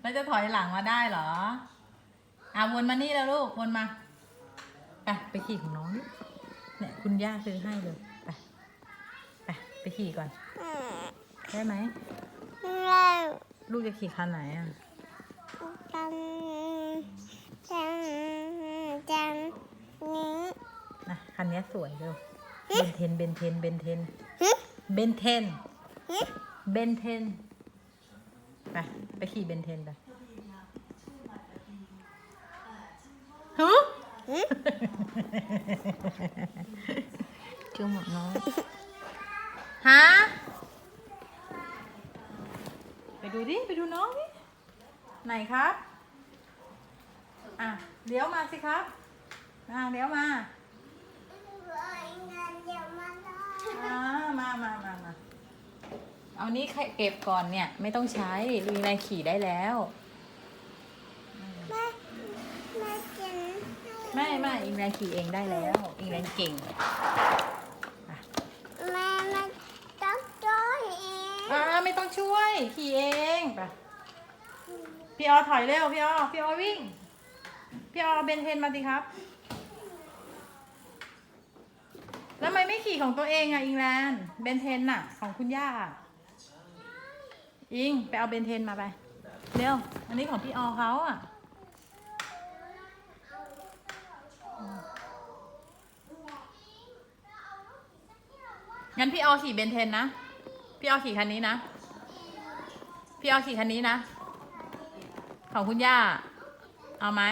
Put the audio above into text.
แล้วจะถอยหลังมาได้เหรอ อะวนมานี่แล้วลูกวนมา ไปไปขี่ของน้องดิเนี่ยคุณย่าซื้อให้เลย ไปไปไปขี่ก่อน ได้ไหมแล้วลูกจะขี่คันไหนอะจังจังจังนี้นะคันนี้สวยเร็วเบนเทน เบนเทน เบนเทนหึเบนเทนหึเบนเทน ไปไปขี่เบนเทนไปฮึหึจุ่มหมดน้องฮะไปดูดิ ไปดูน้องดิไหนครับ อะเลี้ยวมาสิครับ อะเลี้ยวมา อ่ามามามามา เอานี้เก็บก่อนเนี่ย ไม่ต้องใช้ลุยนายขี่ได้แล้วแม่แม่กินไม่ไม่อิงแรงขี่เองได้แล้ว อิงแรงเก่งแม่แม่ต้องจ้อยเองอ่าไม่ต้องช่วยขี่เองไปพี่ออถอยเร็วพี่ออพี่ออวิ่ง พี่ออเบนเทนมาสิครับ แล้วทำไมไม่ขี่ของตัวเองอะอิงแลนด์เบนเทนน่ะ ของคุณย่า อิงไปเอาเบนเทนมาไป เร็ว อันนี้ของพี่ออเขาอะงั้นพี่ออขี่เบนเทนนะ พี่ออขี่คันนี้นะ พี่ออขี่คันนี้นะ ของคุณย่า เอาไหม